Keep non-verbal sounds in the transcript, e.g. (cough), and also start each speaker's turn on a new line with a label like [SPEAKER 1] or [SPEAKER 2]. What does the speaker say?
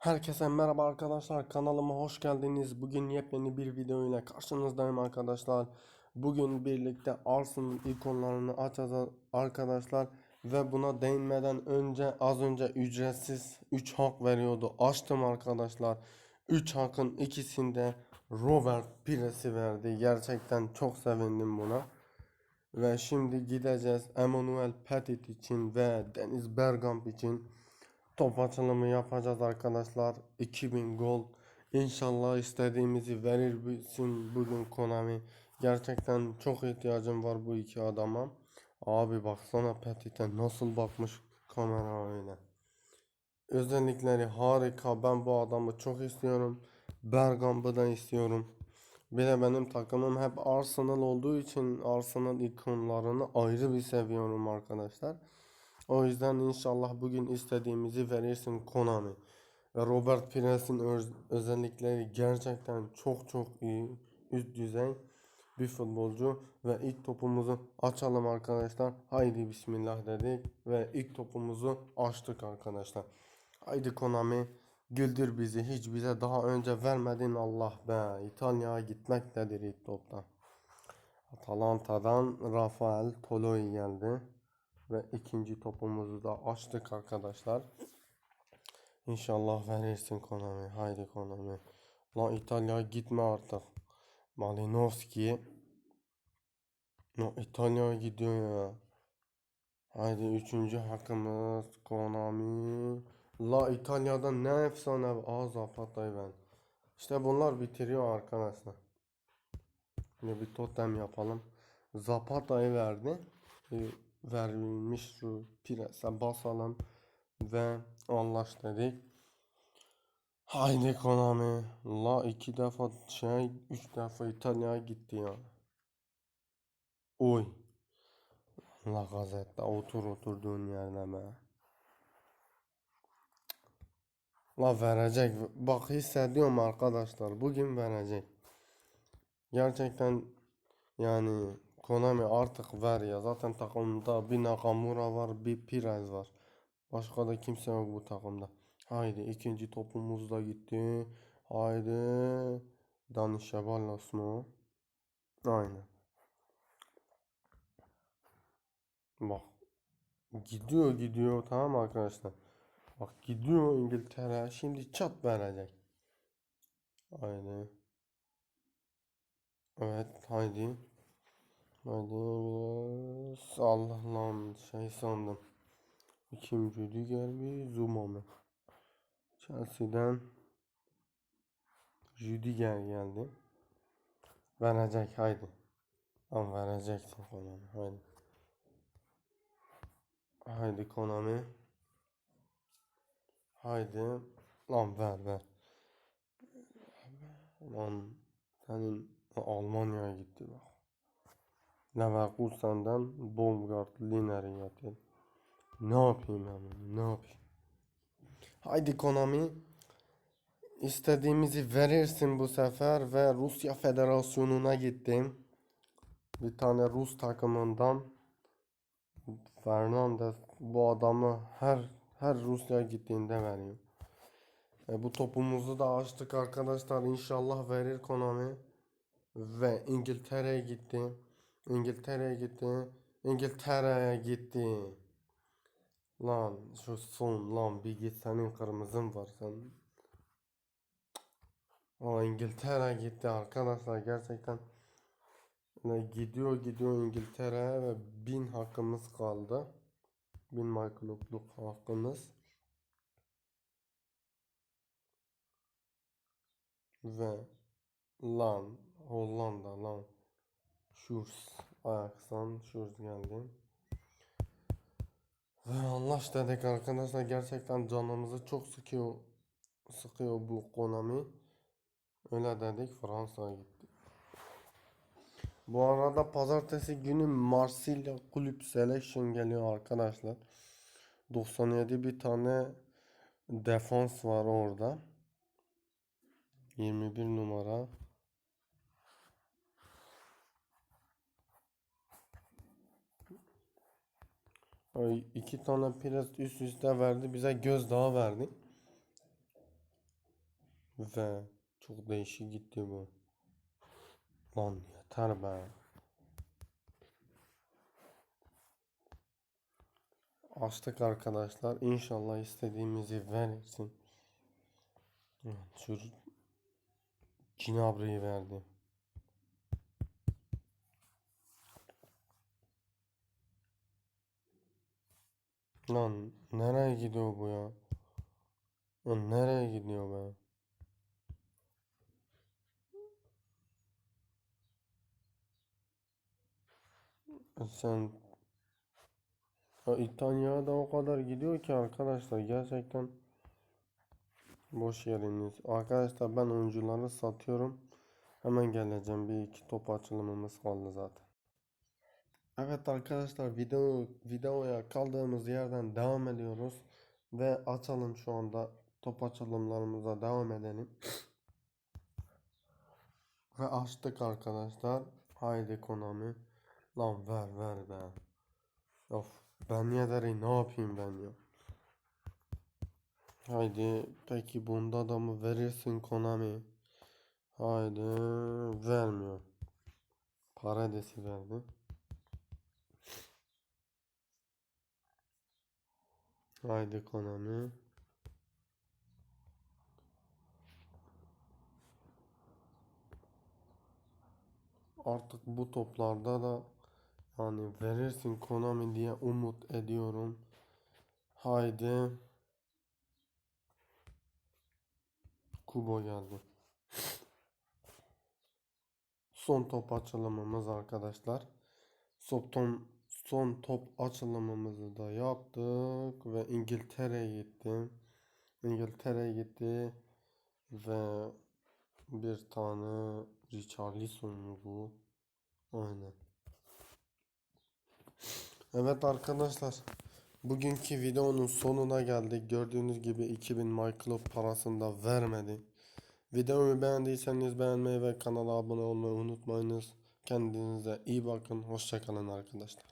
[SPEAKER 1] Herkese merhaba arkadaşlar kanalıma hoş geldiniz. Bugün yepyeni bir video ile karşınızdayım arkadaşlar. Bugün birlikte Arsenal ikonlarını açacağız arkadaşlar. Ve buna değinmeden önce az önce ücretsiz 3 hak veriyordu. Açtım arkadaşlar. 3 hakın ikisinde Robert Pires'i verdi. Gerçekten çok sevindim buna. Ve şimdi gideceğiz Emmanuel Petit için ve Deniz Bergkamp için top açılımı yapacağız arkadaşlar. 2000 gol. İnşallah istediğimizi verir bizim bugün Konami. Gerçekten çok ihtiyacım var bu iki adama. Abi baksana Petit'e nasıl bakmış kamera öyle. Özellikleri harika. Ben bu adamı çok istiyorum. Bergkamp'ı da istiyorum. Bir de benim takımım hep Arsenal olduğu için Arsenal ikonlarını ayrı bir seviyorum arkadaşlar. O yüzden inşallah bugün istediğimizi verirsin Konami. Ve Robert Pires'in öz- özellikleri gerçekten çok çok iyi. Üst düzey bir futbolcu. Ve ilk topumuzu açalım arkadaşlar. Haydi bismillah dedik. Ve ilk topumuzu açtık arkadaşlar. Haydi Konami güldür bizi. Hiç bize daha önce vermedin Allah be. İtalya'ya gitmektedir ilk topta. Atalanta'dan Rafael Toloi geldi. Ve ikinci topumuzu da açtık arkadaşlar. İnşallah verirsin Konami. Haydi Konami. Lan İtalya gitme artık. Malinowski. No İtalya gidiyor ya. Haydi üçüncü hakkımız Konami. La İtalya'da ne efsane. Aa Zapata'yı ben. İşte bunlar bitiriyor arkadaşlar. Şimdi bir totem yapalım. Zapata'yı verdi. Verilmiş şu prese basalım ve anlaş dedik. Haydi Konami. La iki defa şey, üç defa İtalya'ya gitti ya. Oy. La gazette otur oturduğun yerine be. La verecek. Bak hissediyorum arkadaşlar. Bugün verecek. Gerçekten yani Konami artık ver ya. Zaten takımda bir Nakamura var, bir Pires var. Başka da kimse yok bu takımda. Haydi ikinci topumuz da gitti. Haydi. Dani Ceballos mu? o? Aynen. Bak. Gidiyor gidiyor tamam mı arkadaşlar. Bak gidiyor İngiltere. Şimdi çat verecek. Haydi. Evet haydi. Biraz. Allah lan şey sandım. Kim Rüdiger mi Zuma mı? Chelsea'den Rüdiger geldi. Verecek haydi. Ama vereceksin Konami haydi. Haydi Konami. Haydi. Lan ver ver. Lan senin Almanya'ya gitti bak. Leverkusen'den Baumgart Liner'i getir. Ne yapayım yani ne yapayım? Haydi Konami. İstediğimizi verirsin bu sefer ve Rusya Federasyonu'na gittim. Bir tane Rus takımından Fernandez bu adamı her her Rusya gittiğinde veriyor. E, bu topumuzu da açtık arkadaşlar. İnşallah verir Konami. Ve İngiltere'ye gitti. İngiltere'ye gitti. İngiltere'ye gitti. Lan şu son lan bir git senin kırmızın var sen. Aa İngiltere gitti arkadaşlar gerçekten. Ne gidiyor gidiyor İngiltere ve bin hakkımız kaldı. Bin MyClub'luk hakkımız. Ve lan Hollanda lan. Şurs Ajax'tan Şurs geldi. Ve anlaş dedik arkadaşlar gerçekten canımızı çok sıkıyor sıkıyor bu Konami. Öyle dedik Fransa'ya gitti. Bu arada pazartesi günü Marsilya Kulüp Selection geliyor arkadaşlar. 97 bir tane defans var orada. 21 numara. İki tane pres üst üste verdi. Bize gözdağı verdi. Ve çok değişik gitti bu. Lan yeter be. Açtık arkadaşlar. İnşallah istediğimizi verirsin. Şu Cinabre'yi verdi. Lan nereye gidiyor bu ya? Lan nereye gidiyor be? Sen ya da o kadar gidiyor ki arkadaşlar gerçekten boş yeriniz. Arkadaşlar ben oyuncuları satıyorum. Hemen geleceğim. Bir iki top açılımımız kaldı zaten. Evet arkadaşlar video videoya kaldığımız yerden devam ediyoruz ve açalım şu anda top açılımlarımıza devam edelim. (sniffs) Ve açtık arkadaşlar. Haydi Konami. Lan ver ver be. Of ben yederi ne yapayım ben ya. Haydi peki bunda da mı verirsin Konami? Haydi vermiyor. Paradesi verdi. Haydi Konami. Artık bu toplarda da yani verirsin Konami diye umut ediyorum. Haydi. Kubo geldi. Son top açılımımız arkadaşlar. Son, son top açılımımızı da yaptık ve İngiltere'ye gitti. İngiltere'ye gitti ve bir tane Richarlison mu bu? Aynen. Evet arkadaşlar. Bugünkü videonun sonuna geldik. Gördüğünüz gibi 2000 MyClub parasını da vermedi. Videomu beğendiyseniz beğenmeyi ve kanala abone olmayı unutmayınız. Kendinize iyi bakın. Hoşçakalın arkadaşlar.